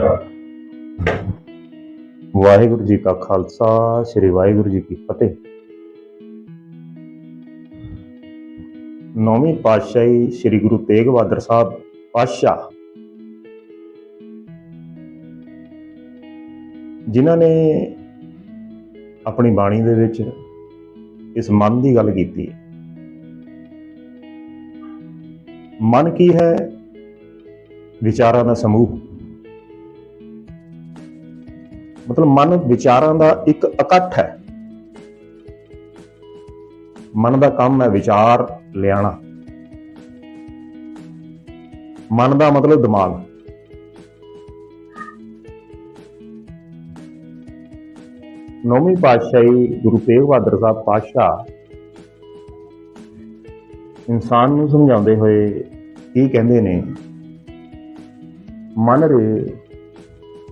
ਨਮਸਕਾਰ ਵਾਹਿਗੁਰੂ ਜੀ ਕਾ ਖਾਲਸਾ, ਸ੍ਰੀ ਵਾਹਿਗੁਰੂ ਜੀ ਕੀ ਫਤਿਹ। ਨੌਵੀਂ ਪਾਤਸ਼ਾਹੀ ਸ੍ਰੀ ਗੁਰੂ ਤੇਗ ਬਹਾਦਰ ਸਾਹਿਬ ਪਾਤਸ਼ਾਹ। ਜਿਨ੍ਹਾਂ ਨੇ ਆਪਣੀ ਬਾਣੀ ਦੇ ਵਿੱਚ ਇਸ ਮਨ ਦੀ ਗੱਲ ਕੀਤੀ ਹੈ। ਮਨ ਕੀ ਹੈ? ਵਿਚਾਰਾਂ ਦਾ ਸਮੂਹ। ਮਤਲਬ ਮਨ ਵਿਚਾਰਾਂ ਦਾ ਇੱਕ ਇਕੱਠ ਹੈ। ਮਨ ਦਾ ਕੰਮ ਹੈ ਵਿਚਾਰ ਲਿਆਣਾ। ਮਨ ਦਾ ਮਤਲਬ ਦਿਮਾਗ। ਨੌਵੀਂ ਪਾਤਸ਼ਾਹੀ ਗੁਰੂ ਤੇਗ ਬਹਾਦਰ ਸਾਹਿਬ ਪਾਤਸ਼ਾਹ ਇਨਸਾਨ ਨੂੰ ਸਮਝਾਉਂਦੇ ਹੋਏ ਕੀ ਕਹਿੰਦੇ ਨੇ, ਮਨ ਰੇ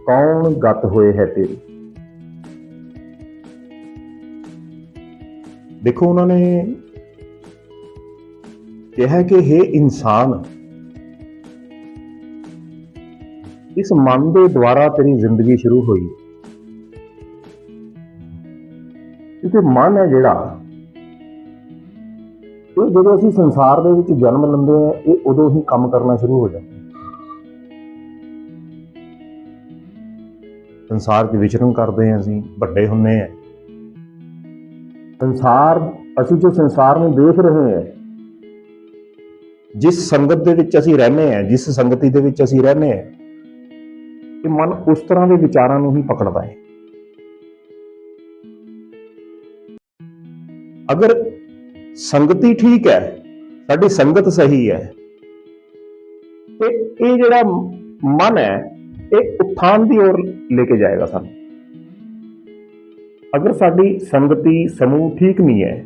ਕੌਣ ਗਤ ਹੋਏ ਹੈ ਤੇਰੀ? ਦੇਖੋ, ਉਹਨਾਂ ਨੇ ਕਿਹਾ ਕਿ हे ਇਨਸਾਨ, ਇਸ ਮਨ ਦੇ ਦੁਆਰਾ ਤੇਰੀ ਜ਼ਿੰਦਗੀ ਸ਼ੁਰੂ ਹੋਈ। ਕਿਉਂਕਿ ਮਨ ਹੈ ਜਿਹੜਾ ਇਹ ਜਦੋਂ ਅਸੀਂ ਸੰਸਾਰ ਦੇ ਵਿੱਚ ਜਨਮ ਲੈਂਦੇ ਹਾਂ, ਇਹ ਉਦੋਂ ਹੀ ਕੰਮ ਕਰਨਾ ਸ਼ੁਰੂ ਹੋ ਜਾਂਦਾ। ਸੰਸਾਰ 'ਚ ਵਿਚਰਨ ਕਰਦੇ ਹਾਂ ਅਸੀਂ, ਵੱਡੇ ਹੁੰਨੇ ਆ ਸੰਸਾਰ, ਅਸੀਂ ਜੋ ਸੰਸਾਰ ਨੂੰ ਦੇਖ ਰਹੇ ਹਾਂ, ਜਿਸ ਸੰਗਤ ਦੇ ਵਿੱਚ ਅਸੀਂ ਰਹਿੰਦੇ ਹਾਂ, ਜਿਸ ਸੰਗਤੀ ਦੇ ਵਿੱਚ ਅਸੀਂ ਰਹਿੰਦੇ ਹਾਂ, ਇਹ ਮਨ ਉਸ ਤਰ੍ਹਾਂ ਦੇ ਵਿਚਾਰਾਂ ਨੂੰ ਹੀ ਪਕੜਦਾ ਹੈ। ਅਗਰ ਸੰਗਤੀ ਠੀਕ ਹੈ, ਸਾਡੀ ਸੰਗਤ ਸਹੀ ਹੈ, ਤੇ ਇਹ ਜਿਹੜਾ ਮਨ ਹੈ ਇਹ ਉਥਾਨ ਦੀ ओर ਲੈ ਕੇ ਜਾਏਗਾ ਸਾਨੂੰ। ਅਗਰ ਸਾਡੀ ਸੰਗਤੀ ਸਮੂਹ ਠੀਕ ਨਹੀਂ ਹੈ,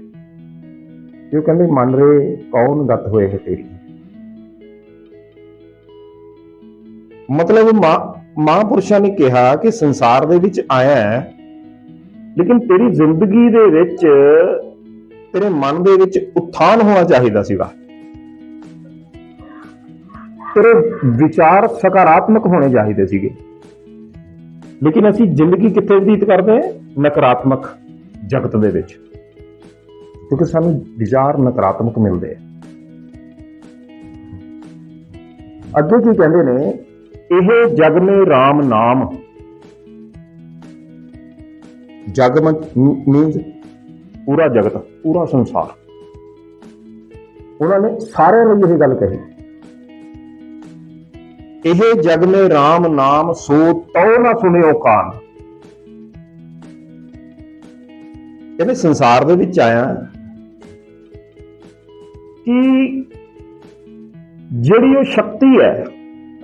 ਤੇ ਉਹ ਕਹਿੰਦੇ, ਮਨ ਰੇ ਕੌਣ ਗਤ ਹੋਏ ਹੈ ਤੇਰੀ? ਮਤਲਬ ਮਾਂ, ਮਹਾਂਪੁਰਸ਼ਾਂ ਨੇ ਕਿਹਾ ਕਿ ਸੰਸਾਰ ਦੇ ਵਿੱਚ ਆਇਆ ਹੈ, ਲੇਕਿਨ ਤੇਰੀ ਜ਼ਿੰਦਗੀ ਦੇ ਵਿੱਚ, ਤੇਰੇ ਮਨ ਦੇ ਵਿੱਚ ਉਥਾਨ ਹੋਣਾ ਚਾਹੀਦਾ ਸੀਗਾ। ਤੇਰੇ ਵਿਚਾਰ ਸਕਾਰਾਤਮਕ ਹੋਣੇ ਚਾਹੀਦੇ ਸੀਗੇ। ਲੇਕਿਨ ਅਸੀਂ ਜ਼ਿੰਦਗੀ ਕਿੱਥੇ ਬਤੀਤ ਕਰਦੇ? ਹਾਂ ਨਕਾਰਾਤਮਕ ਜਗਤ ਦੇ ਵਿੱਚ। ਕਿਉਂਕਿ ਸਾਨੂੰ ਵਿਚਾਰ ਨਕਾਰਾਤਮਕ ਮਿਲਦੇ ਆ। ਅੱਗੇ ਕੀ ਕਹਿੰਦੇ ਨੇ? ਇਹ ਜਗ ਮੇ RAM ਨਾਮ। ਜਗ ਮੀਨਸ ਪੂਰਾ ਜਗਤ, ਪੂਰਾ ਸੰਸਾਰ। ਉਹਨਾਂ ਨੇ ਸਾਰਿਆਂ ਲਈ ਇਹ ਗੱਲ ਕਹੀ। ਇਹ ਜਗ ਮੇ RAM ਨਾਮ, ਸੋ ਤਉ ਨਾ ਸੁਣਿਓ ਕਾਨ। ਕਹਿੰਦੇ ਸੰਸਾਰ ਦੇ ਵਿੱਚ ਆਇਆ ਕਿ ਜਿਹੜੀ ਉਹ ਸ਼ਕਤੀ ਹੈ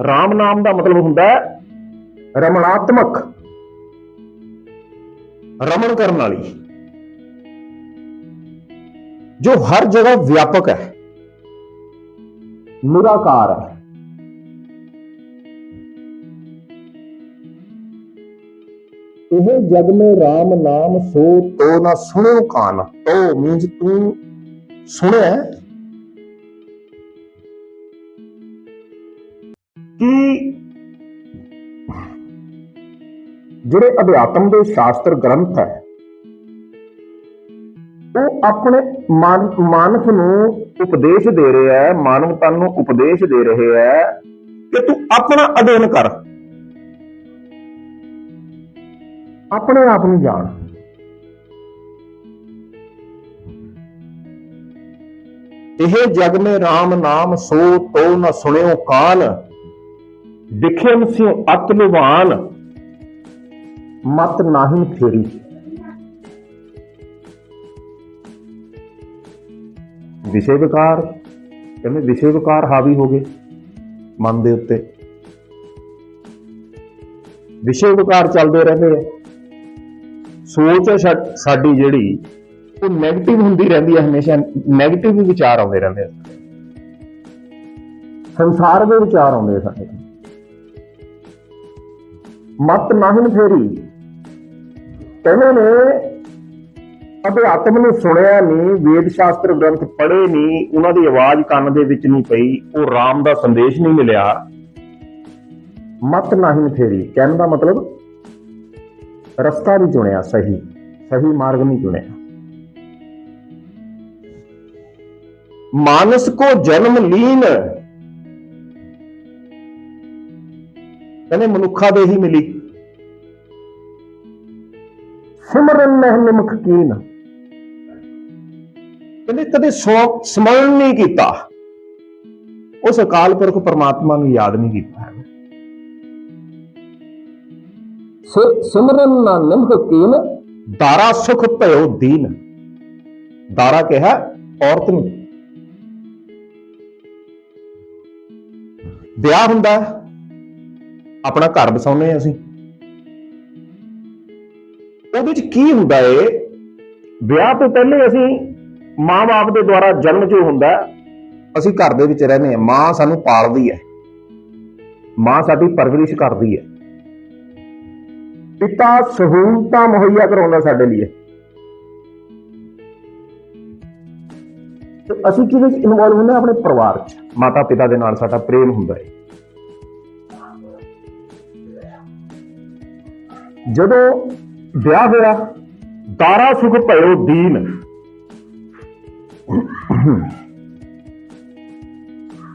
RAM ਨਾਮ ਦਾ ਮਤਲਬ ਹੁੰਦਾ ਹੈ ਰਮਣਾਤਮਕ, ਰਮਣ ਕਰਨ ਵਾਲੀ। ਜੋ ਹਰ ਜਗ੍ਹਾ ਵਿਆਪਕ ਹੈ, ਨਿਰਾਕਾਰ ਹੈ। ਇਹ ਜਗ ਮੇ RAM ਨਾਮ ਸੋ ਤੋ ਨਾ ਸੁਣਿਓ ਕਾਨ। ਤੋ ਮੀਨਸ ਤੂੰ ਸੁਣਿਆ ਕਿ ਜਿਹੜੇ ਅਧਿਆਤਮ ਦੇ ਸ਼ਾਸਤਰ ਗ੍ਰੰਥ ਹੈ, ਉਹ ਆਪਣੇ ਮਨ, ਮਾਨਸ ਨੂੰ ਉਪਦੇਸ਼ ਦੇ ਰਿਹਾ ਹੈ, ਮਾਨਵਤਾ ਨੂੰ ਉਪਦੇਸ਼ ਦੇ ਰਹੇ ਹੈ ਕਿ ਤੂੰ ਆਪਣਾ ਅਧਿਐਨ ਕਰ। ਆਪਣੇ ਆਪ ਨੂੰ ਜਾਣ। ਇਹ ਜਗ ਮੇ RAM ਨਾਮ ਸੋ ਤੋ ਨ ਸੁਣਿਓ ਕਾਨ ਵਿਖਿਮ ਸਿਉ ਅਤ ਲੁਭਾਨ ਮਤ ਨਾਹਿਨ ਫੇਰੀ। ਵਿਸ਼ੇ ਵਿਕਾਰ, ਕਹਿੰਦੇ ਵਿਸ਼ੇ ਵਿਕਾਰ ਹਾਵੀ ਹੋ ਗਏ ਮਨ ਦੇ ਉੱਤੇ। ਵਿਸ਼ੇ ਵਿਕਾਰ ਚੱਲਦੇ ਰਹਿੰਦੇ ਆ। ਸੋਚ ਹੈ ਸਾਡੀ ਜਿਹੜੀ, ਉਹ 네ਗੇਟਿਵ ਹੁੰਦੀ ਰਹਿੰਦੀ ਹੈ ਹਮੇਸ਼ਾ 네ਗੇਟਿਵ ਹੀ ਵਿਚਾਰ ਆਉਂਦੇ ਰਹਿੰਦੇ ਆ। ਸੰਸਾਰ ਦੇ ਵਿਚਾਰ ਆਉਂਦੇ ਆ ਸਾਡੇ ਮਤ ਨਾਹਿਨ ਫੇਰੀ ਕਹਿੰਦੇ ਨੇ ਅਧਿਆਤਮ ਨੂੰ ਸੁਣਿਆ ਨਹੀਂ, ਵੇਦ ਸ਼ਾਸਤਰ ਗ੍ਰੰਥ ਪੜ੍ਹੇ ਨਹੀਂ, ਉਹਨਾਂ ਦੀ ਆਵਾਜ਼ ਕੰਨ ਦੇ ਵਿੱਚ ਨਹੀਂ ਪਈ, ਉਹ RAM ਦਾ ਸੰਦੇਸ਼ ਨਹੀਂ ਮਿਲਿਆ। ਮਤ ਨਹੀਂ ਫੇਰੀ ਕਹਿਣ ਦਾ ਮਤਲਬ ਰਸਤਾ ਨਹੀਂ ਚੁਣਿਆ, ਸਹੀ। ਸਹੀ ਮਾਰਗ ਨਹੀਂ ਚੁਣਿਆ। ਮਾਨਸ ਕੋ ਜਨਮ ਲੀਨ। ਕਹਿੰਦੇ ਮਨੁੱਖਾ ਦੇ ਹੀ ਮਿਲੀ। ਸਿਮਰਨ ਮਹਿ ਨਿਮਖ ਕੀਨ। ਕਹਿੰਦੇ ਕਦੇ ਸੋ- ਸਮਰਨ ਨਹੀਂ ਕੀਤਾ। ਉਸ ਅਕਾਲ ਪੁਰਖ ਪਰਮਾਤਮਾ ਨੂੰ ਯਾਦ ਨਹੀਂ ਕੀਤਾ। ਸਿਮਰਨ ਨਾ ਨਿਮਖ ਕੀਨ, ਦਾਰਾ ਸੁਖ ਭਇਓ ਦੀਨ। ਦਾਰਾ ਕਿਹਾ, ਔਰਤ ਨੂੰ। ਵਿਆਹ ਹੁੰਦਾ ਆਪਣਾ ਘਰ ਬਸਾਉਂਦੇ ਹਾਂ ਅਸੀਂ। ਉਹਦੇ ਵਿੱਚ ਕੀ ਹੁੰਦਾ ਏ? ਵਿਆਹ ਤੋਂ ਪਹਿਲੇ ਅਸੀਂ ਮਾਂ-ਬਾਪ ਦੇ ਦੁਆਰਾ ਜਨਮ ਜੋ ਹੁੰਦਾ, ਅਸੀਂ ਘਰ ਦੇ ਵਿੱਚ ਰਹਿੰਦੇ ਹਾਂ। ਮਾਂ ਸਾਨੂੰ ਪਾਲਦੀ ਹੈ। ਮਾਂ ਸਾਡੀ ਪਰਵਰਿਸ਼ ਕਰਦੀ ਹੈ। ਪਿਤਾ ਸਹੂਲਤਾਂ ਮੁਹੱਈਆ ਕਰਾਉਂਦਾ ਸਾਡੇ ਲਈ ਤੇ ਅਸੀਂ ਕਿਹਦੇ ਵਿੱਚ ਇਨਵੋਲਵ ਹੁੰਦੇ ਹਾਂ? ਆਪਣੇ ਪਰਿਵਾਰ 'ਚ ਮਾਤਾ ਪਿਤਾ ਦੇ ਨਾਲ ਸਾਡਾ ਪ੍ਰੇਮ ਹੁੰਦਾ ਹੈ। ਜਦੋਂ ਵਿਆਹ ਹੋਇਆ, ਦਾਰਾ ਸੁਖ ਭਇਓ ਦੀਨ।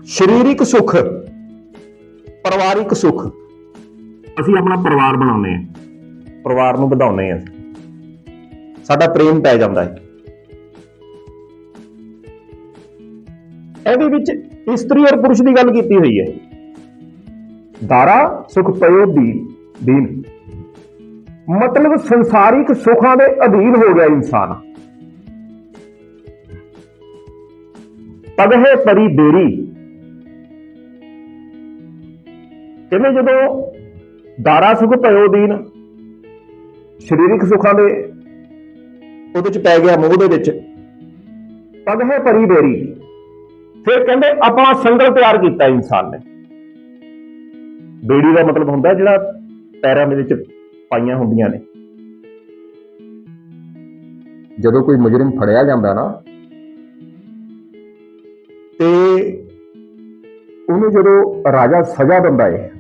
ਸਰੀਰਿਕ ਸੁਖ, ਪਰਿਵਾਰਿਕ ਸੁਖ। ਅਸੀਂ ਆਪਣਾ ਪਰਿਵਾਰ ਬਣਾਉਂਦੇ ਹਾਂ। ਪਰਿਵਾਰ ਨੂੰ ਵਧਾਉਂਦੇ ਹਾਂ। ਸਾਡਾ ਪ੍ਰੇਮ ਪੈ ਜਾਂਦਾ ਹੈ। ਇਹਦੇ ਵਿੱਚ ਇਸਤਰੀ ਔਰ ਪੁਰਸ਼ ਦੀ ਗੱਲ ਕੀਤੀ ਹੋਈ ਹੈ। ਦਾਰਾ ਸੁਖ ਪਇਓ ਦੀ ਦੀਨ। ਮਤਲਬ ਸੰਸਾਰਿਕ ਸੁੱਖਾਂ ਦੇ ਅਧੀਨ ਹੋ ਗਿਆ ਇਨਸਾਨ। ਤਗਹੇ ਪਰੀ ਬੇਰੀ। ਕਹਿੰਦੇ ਜਦੋਂ ਦਾਰਾ ਸੁਖ ਭਇਓ ਦੀਨ ਸਰੀਰਕ ਸੁੱਖਾਂ ਦੇ ਉਹਦੇ ਚ ਪੈ ਗਿਆ ਮੋਹ ਦੇ ਵਿੱਚ। ਤਗਹੇ ਪਰੀ ਬੇਰੀ। ਫਿਰ ਕਹਿੰਦੇ ਆਪਣਾ ਸੰਗਲ ਤਿਆਰ ਕੀਤਾ ਇਨਸਾਨ ਨੇ। ਬੇੜੀ ਦਾ ਮਤਲਬ ਹੁੰਦਾ ਜਿਹੜਾ ਪੈਰਾਂ ਦੇ ਵਿੱਚ ਪਾਈਆਂ ਹੁੰਦੀਆਂ ਨੇ। ਜਦੋਂ ਕੋਈ ਮੁਜਰਮ ਫੜਿਆ ਜਾਂਦਾ ਨਾ, ਤੇ ਉਹਨੂੰ ਜਦੋਂ ਰਾਜਾ ਸਜ਼ਾ ਦਿੰਦਾ ਹੈ,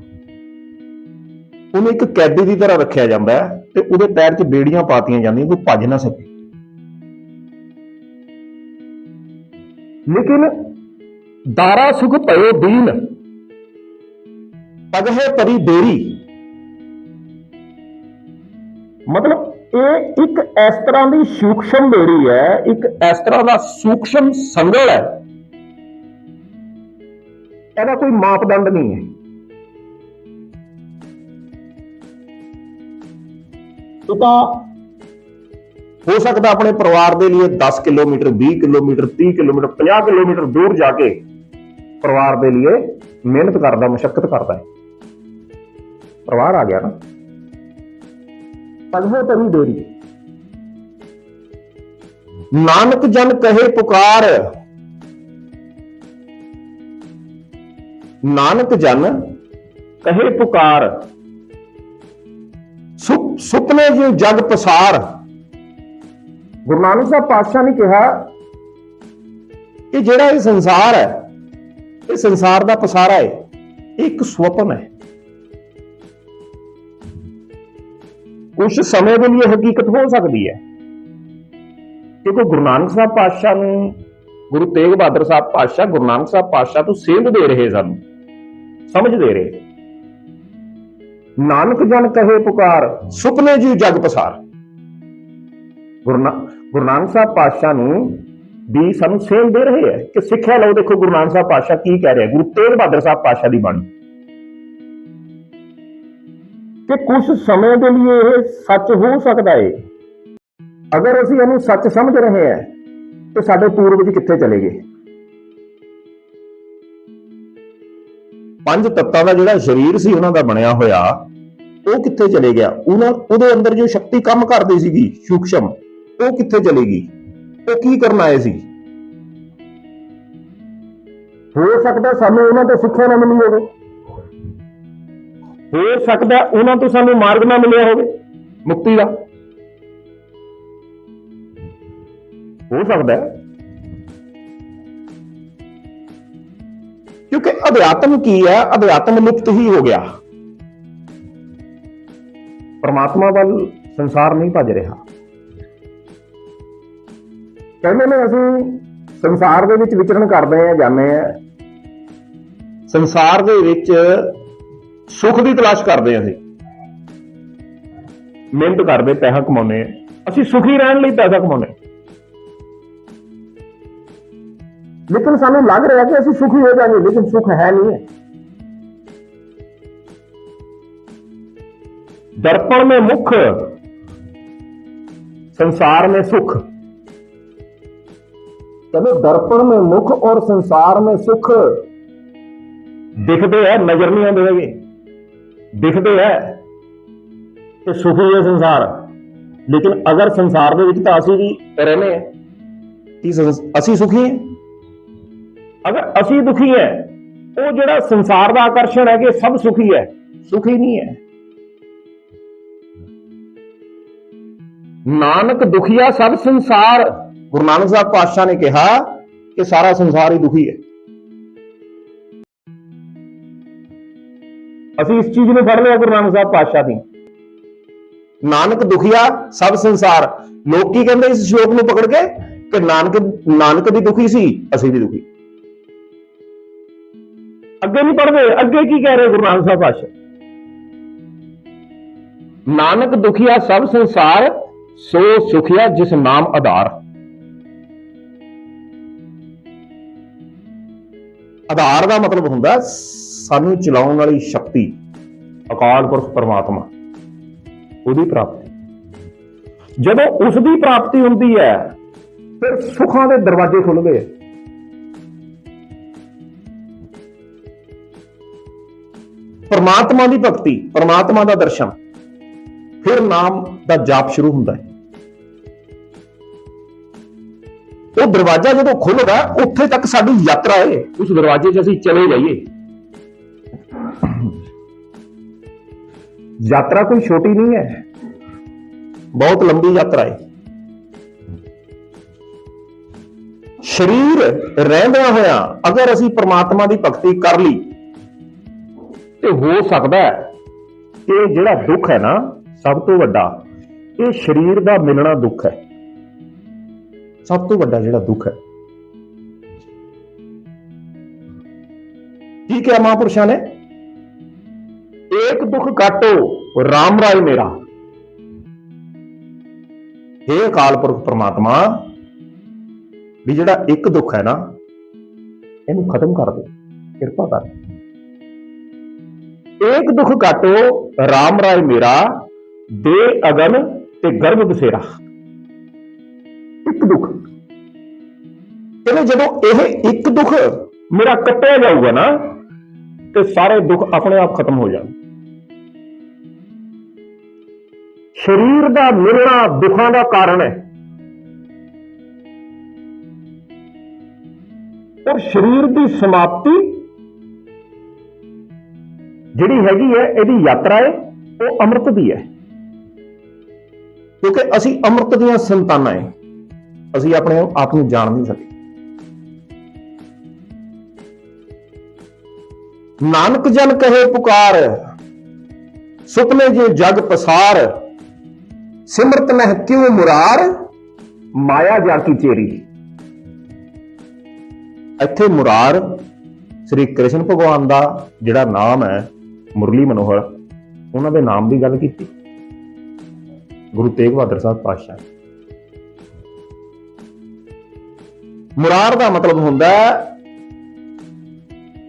ਉਹਨੂੰ ਇੱਕ ਕੈਦੀ ਦੀ ਤਰ੍ਹਾਂ ਰੱਖਿਆ ਜਾਂਦਾ ਹੈ। ਤੇ ਉਹਦੇ ਪੈਰ 'ਚ ਬੇੜੀਆਂ ਪਾਤੀਆਂ ਜਾਂਦੀਆਂ, ਕੋਈ ਭੱਜ ਨਾ ਸਕੇ। ਲੇਕਿਨ ਦਾਰਾ ਸੁਖ ਭਇਓ ਦੀਨ ਪਗਹੇ ਪਰੀ ਬੇਰੀ ਮਤਲਬ ਇਹ ਇੱਕ ਇਸ ਤਰ੍ਹਾਂ ਦੀ ਸੂਖਸ਼ਮ ਬੇੜੀ ਹੈ, ਇੱਕ ਇਸ ਤਰ੍ਹਾਂ ਦਾ ਸੂਖਸ਼ਮ ਸੰਗਲ ਹੈ। ਇਹਦਾ ਕੋਈ ਮਾਪਦੰਡ ਨਹੀਂ ਹੈ। ਤੂੰ ਤਾਂ ਹੋ ਸਕਦਾ ਆਪਣੇ ਪਰਿਵਾਰ ਦੇ ਲਈ 10 ਕਿਲੋਮੀਟਰ 20 ਕਿਲੋਮੀਟਰ 30 ਕਿਲੋਮੀਟਰ 50 ਕਿਲੋਮੀਟਰ ਦੂਰ ਜਾ ਕੇ ਪਰਿਵਾਰ ਦੇ ਲਈ ਮਿਹਨਤ ਕਰਦਾ ਮੁਸ਼ਕਲ ਕਰਦਾ ਹੈ। ਪਰਿਵਾਰ ਆ ਗਿਆ ਨਾ। ਪਗਹੇ ਤਰੀ ਦੇਰੀ ਨਾਨਕ ਜਨ ਕਹੇ ਪੁਕਾਰ। ਨਾਨਕ ਜਨ ਕਹੇ ਪੁਕਾਰ। ਸੁਪਨੇ ਜਿਉ ਜਗ ਪਸਾਰ। ਗੁਰੂ ਨਾਨਕ ਸਾਹਿਬ ਪਾਤਸ਼ਾਹ ਨੇ ਕਿਹਾ ਇਹ ਜਿਹੜਾ ਇਹ ਸੰਸਾਰ ਹੈ, ਇਹ ਸੰਸਾਰ ਦਾ ਪਸਾਰਾ ਹੈ, ਇਹ ਇੱਕ ਸੁਪਨ ਹੈ। ਕੁਝ ਸਮੇਂ ਦੇ ਲਈ ਹਕੀਕਤ ਹੋ ਸਕਦੀ ਹੈ ਕਿਉਂਕਿ ਗੁਰੂ ਨਾਨਕ ਸਾਹਿਬ ਪਾਤਸ਼ਾਹ ਨੂੰ, ਗੁਰੂ ਤੇਗ ਬਹਾਦਰ ਸਾਹਿਬ ਪਾਤਸ਼ਾਹ, ਗੁਰੂ ਨਾਨਕ ਸਾਹਿਬ ਪਾਤਸ਼ਾਹ ਤੋਂ ਸੇਧ ਦੇ ਰਹੇ ਸਾਨੂੰ ਸਮਝ ਦੇ ਰਹੇ। ਨਾਨਕ ਜਨ ਕਹੇ ਪੁਕਾਰ, ਸੁਪਨੇ ਜੀ ਜਗ ਪਸਾਰ। ਗੁਰੂ ਗੁਰੂ ਨਾਨਕ ਸਾਹਿਬ ਪਾਤਸ਼ਾਹ ਨੂੰ ਵੀ ਸਾਨੂੰ ਸੇਧ ਦੇ ਰਹੇ ਹੈ ਕਿ ਸਿੱਖਿਆ ਲਓ। ਦੇਖੋ ਗੁਰੂ ਨਾਨਕ ਸਾਹਿਬ ਪਾਤਸ਼ਾਹ ਕੀ ਕਹਿ ਰਿਹਾ, ਗੁਰੂ ਤੇਗ ਬਹਾਦਰ ਸਾਹਿਬ ਪਾਤਸ਼ਾਹ ਦੀ ਬਾਣੀ। ਕਿ ਕੁਝ ਸਮੇਂ ਦੇ ਲਈ ਇਹ ਸੱਚ ਹੋ ਸਕਦਾ ਹੈ ਅਗਰ ਅਸੀਂ ਇਹਨੂੰ ਸੱਚ ਸਮਝ ਰਹੇ ਹਾਂ, ਤੇ ਸਾਡੇ ਪੂਰਵਜ ਕਿੱਥੇ ਚਲੇ ਗਏ? ਪੰਜ ਤੱਤਾਂ ਦਾ ਜਿਹੜਾ ਸਰੀਰ ਸੀ ਉਹਨਾਂ ਦਾ ਬਣਿਆ ਹੋਇਆ, ਉਹ ਕਿੱਥੇ ਚਲੇ ਗਿਆ? ਉਹਨਾਂ ਉਹਦੇ ਅੰਦਰ ਜੋ ਸ਼ਕਤੀ ਕੰਮ ਕਰਦੀ ਸੀਗੀ, ਸੂਖਸ਼ਮ, ਉਹ ਕਿੱਥੇ ਚਲੇਗੀ ਉਹ ਕੀ ਕਰਨ ਆਏ ਸੀ? ਹੋ ਸਕਦਾ ਸਾਨੂੰ ਉਹਨਾਂ ਤੋਂ ਸਿੱਖਿਆ ਨਾ ਮਿਲੀ ਹੋਵੇ। ਹੋ ਸਕਦਾ ਉਹਨਾਂ ਤੋਂ ਸਾਨੂੰ ਮਾਰਗ ਨਾ ਮਿਲਿਆ ਹੋਵੇ। ਮੁਕਤੀ ਦਾ। ਹੋ ਸਕਦਾ। ਕਿਉਂਕਿ ਅਧਿਆਤਮ ਕੀ ਹੈ? ਅਧਿਆਤਮ ਲੁਪਤ ਹੀ ਹੋ ਗਿਆ। ਪਰਮਾਤਮਾ ਵੱਲ ਸੰਸਾਰ ਨਹੀਂ ਭੱਜ ਰਿਹਾ। ਕਹਿੰਦੇ ਨੇ ਅਸੀਂ ਸੰਸਾਰ ਦੇ ਵਿੱਚ ਵਿਚਰਨ ਕਰਦੇ ਆ ਜਾਂਦੇ ਆ ਸੰਸਾਰ ਦੇ ਵਿੱਚ ਸੁੱਖ ਦੀ ਤਲਾਸ਼ ਕਰਦੇ ਆ ਅਸੀਂ। ਮਿਹਨਤ ਕਰਦੇ, ਪੈਸਾ ਕਮਾਉਂਦੇ ਆ ਅਸੀਂ ਸੁਖੀ ਰਹਿਣ ਲਈ ਪੈਸਾ ਕਮਾਉਂਦੇ ਲੇਕਿਨ ਸਾਨੂੰ ਲੱਗ ਰਿਹਾ ਕਿ ਅਸੀਂ ਸੁਖੀ ਹੋ ਜਾਵਾਂਗੇ ਲੇਕਿਨ ਸੁਖ ਹੈ ਨਹੀਂ ਹੈ दर्पण में मुख संसार में सुख कहते दर्पण में मुख और संसार में सुख दिखते है नजर नहीं आते ਹੈਗੇ ਦਿਖਦੇ ਹੈ ਕਿ ਸੁਖੀ ਹੈ ਸੰਸਾਰ ਲੇਕਿਨ ਅਗਰ ਸੰਸਾਰ ਦੇ ਵਿੱਚ ਤਾਂ ਅਸੀਂ ਵੀ ਰਹਿੰਦੇ ਹਾਂ ਕੀ ਸੰਸ- ਅਸੀਂ ਸੁਖੀ ਹਾਂ ਅਗਰ ਅਸੀਂ ਦੁਖੀ ਹੈ, ਉਹ ਜਿਹੜਾ ਸੰਸਾਰ ਦਾ ਆਕਰਸ਼ਣ ਹੈ ਕਿ ਸਭ ਸੁਖੀ ਹੈ, ਸੁਖੀ ਨਹੀਂ ਹੈ। ਨਾਨਕ ਦੁਖੀਆ ਸਭ ਸੰਸਾਰ। ਗੁਰੂ ਨਾਨਕ ਸਾਹਿਬ ਪਾਤਸ਼ਾਹ ਨੇ ਕਿਹਾ ਕਿ ਸਾਰਾ ਸੰਸਾਰ ਹੀ ਦੁਖੀ ਹੈ। ਅਸੀਂ ਇਸ ਚੀਜ਼ ਨੂੰ ਫੜ ਲਿਆ ਗੁਰੂ ਨਾਨਕ ਸਾਹਿਬ ਪਾਤਸ਼ਾਹ ਦੀ। ਨਾਨਕ ਦੁਖੀਆ ਸਭ ਸੰਸਾਰ। ਲੋਕ ਕੀ ਕਹਿੰਦੇ ਇਸ ਸ਼ਲੋਕ ਨੂੰ ਪਕੜ ਕੇ? ਕਿ ਨਾਨਕ ਨਾਨਕ ਵੀ ਦੁਖੀ ਸੀ, ਅਸੀਂ ਵੀ ਦੁਖੀ। ਅੱਗੇ ਨਹੀਂ ਪੜਦੇ ਅੱਗੇ ਕੀ ਕਹਿ ਰਹੇ ਗੁਰੂ ਨਾਨਕ ਸਾਹਿਬ ਪਾਤਸ਼ਾਹ ਨਾਨਕ ਦੁਖੀਆ ਸਭ ਸੰਸਾਰ ਸੋ ਸੁਖਿਆ ਜਿਸ ਨਾਮ ਆਧਾਰ। ਆਧਾਰ ਦਾ ਮਤਲਬ ਹੁੰਦਾ ਸਾਨੂੰ ਚਲਾਉਣ ਵਾਲੀ ਸ਼ਕਤੀ ਅਕਾਲ ਪੁਰਖ ਪਰਮਾਤਮਾ ਉਹਦੀ ਪ੍ਰਾਪਤੀ। ਜਦੋਂ ਉਸ ਦੀ ਪ੍ਰਾਪਤੀ ਹੁੰਦੀ ਹੈ ਫਿਰ ਸੁੱਖਾਂ ਦੇ ਦਰਵਾਜ਼ੇ ਖੁੱਲਦੇ ਆ ਪਰਮਾਤਮਾ ਦੀ ਭਗਤੀ, ਪਰਮਾਤਮਾ ਦਾ ਦਰਸ਼ਨ। ਫਿਰ ਨਾਮ ਦਾ ਜਾਪ ਸ਼ੁਰੂ ਹੁੰਦਾ ਹੈ। ਉਹ ਦਰਵਾਜ਼ਾ ਜਦੋਂ ਖੁੱਲਦਾ, ਉੱਥੇ ਤੱਕ ਸਾਡੀ ਯਾਤਰਾ ਹੈ। ਉਸ ਦਰਵਾਜ਼ੇ 'ਚ ਅਸੀਂ ਚਲੇ ਜਾਈਏ। ਯਾਤਰਾ ਕੋਈ ਛੋਟੀ ਨਹੀਂ ਹੈ। ਬਹੁਤ ਲੰਬੀ ਯਾਤਰਾ ਹੈ। ਸਰੀਰ ਰਹਿੰਦਿਆਂ ਹੋਇਆਂ ਅਗਰ ਅਸੀਂ ਪ੍ਰਮਾਤਮਾ ਦੀ ਭਗਤੀ ਕਰ ਲਈ ਤੇ ਹੋ ਸਕਦਾ ਹੈ ਕਿ ਜਿਹੜਾ ਦੁੱਖ ਹੈ ਨਾ, ਸਭ ਤੋਂ ਵੱਡਾ, ਇਹ ਸਰੀਰ ਦਾ ਮਿਲਣਾ ਦੁੱਖ ਹੈ। ਸਭ ਤੋਂ ਵੱਡਾ ਜਿਹੜਾ ਦੁੱਖ ਹੈ। ਕੀ ਕਿਹਾ ਮਹਾਂਪੁਰਸ਼ਾਂ ਨੇ? ਇੱਕ ਦੁੱਖ ਕਾਟੋ RAM ਰਾਏ ਮੇਰਾ। ਇਹ ਅਕਾਲ ਪੁਰਖ ਪ੍ਰਮਾਤਮਾ, ਵੀ ਜਿਹੜਾ ਇੱਕ ਦੁੱਖ ਹੈ ਨਾ, ਇਹਨੂੰ ਖਤਮ ਕਰ ਦੇ, ਕਿਰਪਾ ਕਰ। ਏਕ ਦੁੱਖ ਕਾਟੋ RAM ਰਾਏ ਮੇਰਾ, ਦੇ ਅਗਨ ਤੇ ਗਰਭ ਬਸੇਰਾ। ਇੱਕ ਦੁੱਖ। ਕਹਿੰਦੇ ਜਦੋਂ ਇਹ ਇੱਕ ਦੁੱਖ ਮੇਰਾ ਕੱਟਿਆ ਜਾਊਗਾ ਨਾ, ਤੇ ਸਾਰੇ ਦੁੱਖ ਆਪਣੇ ਆਪ ਖਤਮ ਹੋ ਜਾਣਗੇ। ਸਰੀਰ ਦਾ ਮਿਲਣਾ ਦੁੱਖਾਂ ਦਾ ਕਾਰਨ ਹੈ। ਔਰ ਸਰੀਰ ਦੀ ਸਮਾਪਤੀ ਜਿਹੜੀ ਹੈਗੀ ਹੈ, ਇਹਦੀ ਯਾਤਰਾ ਹੈ, ਉਹ ਅੰਮ੍ਰਿਤ ਦੀ ਹੈ। ਕਿਉਂਕਿ ਅਸੀਂ ਅੰਮ੍ਰਿਤ ਦੀਆਂ ਸੰਤਾਨਾਂ ਹੈ ਅਸੀਂ ਆਪਣੇ ਆਪ ਨੂੰ ਜਾਣ ਨਹੀਂ ਸਕੇ। ਨਾਨਕ ਜਨ ਕਹੇ ਪੁਕਾਰ, ਸੁਪਨੇ ਜੇ ਜਗ ਪਸਾਰ, ਸਿਮਰਤ ਮਹਿ ਕਿਉ ਮੁਰਾਰ, ਮਾਇਆ ਜਾ ਕੀ ਚੇਰੀ। ਇੱਥੇ ਮੁਰਾਰ ਸ੍ਰੀ ਕ੍ਰਿਸ਼ਨ ਭਗਵਾਨ ਦਾ ਜਿਹੜਾ ਨਾਮ ਹੈ ਮੁਰਲੀ ਮਨੋਹਰ ਉਹਨਾਂ ਦੇ ਨਾਮ ਦੀ ਗੱਲ ਕੀਤੀ। ਗੁਰੂ ਤੇਗ ਬਹਾਦਰ ਸਾਹਿਬ ਪਾਤਸ਼ਾਹ। ਮੁਰਾਰ ਦਾ ਮਤਲਬ ਹੁੰਦਾ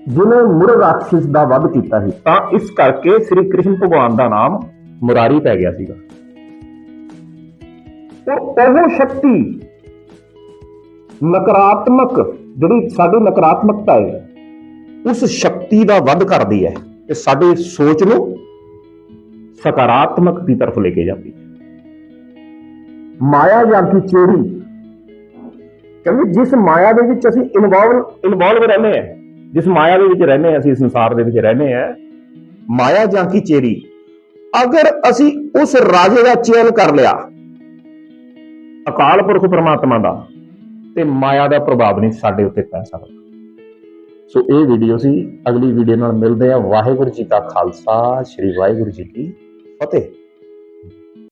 ਜਿਹਨੇ ਮੁਰ ਰਾਖਸ਼ ਦਾ ਵੱਧ ਕੀਤਾ ਸੀ, ਤਾਂ ਇਸ ਕਰਕੇ ਸ੍ਰੀ ਕ੍ਰਿਸ਼ਨ ਭਗਵਾਨ ਦਾ ਨਾਮ ਮੁਰਾਰੀ ਪੈ ਗਿਆ ਸੀਗਾ। ਉਹ ਉਹ ਸ਼ਕਤੀ ਨਕਾਰਾਤਮਕ, ਜਿਹੜੀ ਸਾਡੀ ਨਕਾਰਾਤਮਕਤਾ ਹੈ, ਉਸ ਸ਼ਕਤੀ ਦਾ ਵੱਧ ਕਰਦੀ ਹੈ। ਤੇ ਸਾਡੀ ਸੋਚ ਨੂੰ ਸਕਾਰਾਤਮਕ ਦੀ ਤਰਫ ਲੈ ਕੇ ਜਾਂਦੀ ਹੈ। ਮਾਇਆ ਜਾਂ ਕੀ ਚੋਰੀ? ਕਹਿੰਦੇ ਜਿਸ ਮਾਇਆ ਦੇ ਵਿੱਚ ਅਸੀਂ ਇਨਵੋਲਵ ਇਨਵੋਲਵ ਰਹਿੰਦੇ ਆ ਜਿਸ ਮਾਇਆ ਦੇ ਵਿੱਚ ਰਹਿੰਦੇ ਆ ਅਸੀਂ ਸੰਸਾਰ ਦੇ ਵਿੱਚ ਰਹਿੰਦੇ ਆ ਮਾਇਆ ਜਾਂ ਕੀ ਚੇਰੀ? ਅਗਰ ਅਸੀਂ ਉਸ ਰਾਜੇ ਦਾ ਚਯਨ ਕਰ ਲਿਆ, ਅਕਾਲ ਪੁਰਖ ਪਰਮਾਤਮਾ ਦਾ, ਤੇ ਮਾਇਆ ਦਾ ਪ੍ਰਭਾਵ ਨਹੀਂ ਸਾਡੇ ਉੱਤੇ ਪੈ ਸਕਦਾ। ਸੋ ਇਹ ਵੀਡੀਓ ਸੀ ਅਗਲੀ ਵੀਡੀਓ ਨਾਲ ਮਿਲਦੇ ਆ ਵਾਹਿਗੁਰੂ ਜੀ ਕਾ ਖਾਲਸਾ, ਸ੍ਰੀ ਵਾਹਿਗੁਰੂ ਜੀ ਕੀ ਫਤਿਹ।